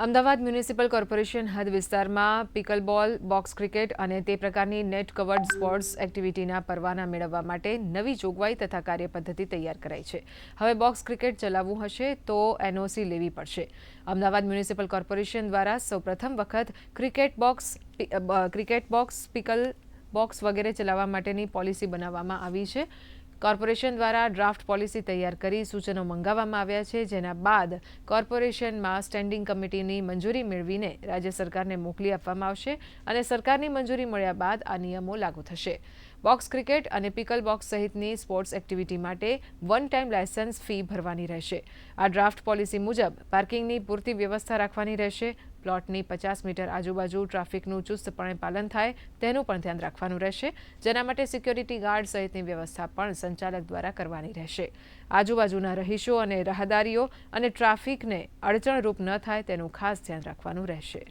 Ahmedabad municipal corporation હદ વિસ્તારમાં પિકલબોલ, box cricket અને તે પ્રકારની નેટ કવર્ડ સ્પોર્ટ્સ એક્ટિવિટીના પરવાના મેળવવા માટે નવી જોગવાઈ તથા કાર્યપદ્ધતિ તૈયાર કરાઈ છે. હવે બોક્સ ક્રિકેટ ચલાવવું હશે તો એનઓસી લેવી પડશે. અમદાવાદ મ્યુનિસિપલ કોર્પોરેશન દ્વારા સૌપ્રથમ વખત cricket box cricket box, pickle box વગેરે ચલાવવા માટેની પોલિસી બનાવવામાં આવી છે. કોર્પોરેશન દ્વારા ડ્રાફ્ટ પોલિસી તૈયાર કરી સૂચનો મંગાવવામાં આવ્યા છે, જેના બાદ કોર્પોરેશનમાં સ્ટેન્ડિંગ કમિટીની મંજૂરી મેળવીને રાજ્ય સરકારને મોકલી આપવામાં આવશે અને સરકારની મંજૂરી મળ્યા બાદ આ નિયમો લાગુ થશે. બોક્સ ક્રિકેટ અને પિકલ બોક્સ સહિતની સ્પોર્ટ્સ એક્ટિવિટી માટે વન ટાઈમ લાયસન્સ ફી ભરવાની રહેશે. આ ડ્રાફ્ટ પોલિસી મુજબ પાર્કિંગની પૂરતી વ્યવસ્થા રાખવાની રહેશે પ્લોટની પચાસ મીટર આજુબાજુ ટ્રાફિકનું ચુસ્તપણે પાલન થાય, તેનું પણ ધ્યાન રાખવાનું રહેશે. જેના માટે સિક્યોરિટી ગાર્ડ સહિતની વ્યવસ્થા પણ સંચાલક દ્વારા કરવાની રહેશે. આજુબાજુના રહીશો અને રાહદારીઓ અને ટ્રાફિકને અડચણરૂપ ન થાય તેનું ખાસ ધ્યાન રાખવાનું રહેશે.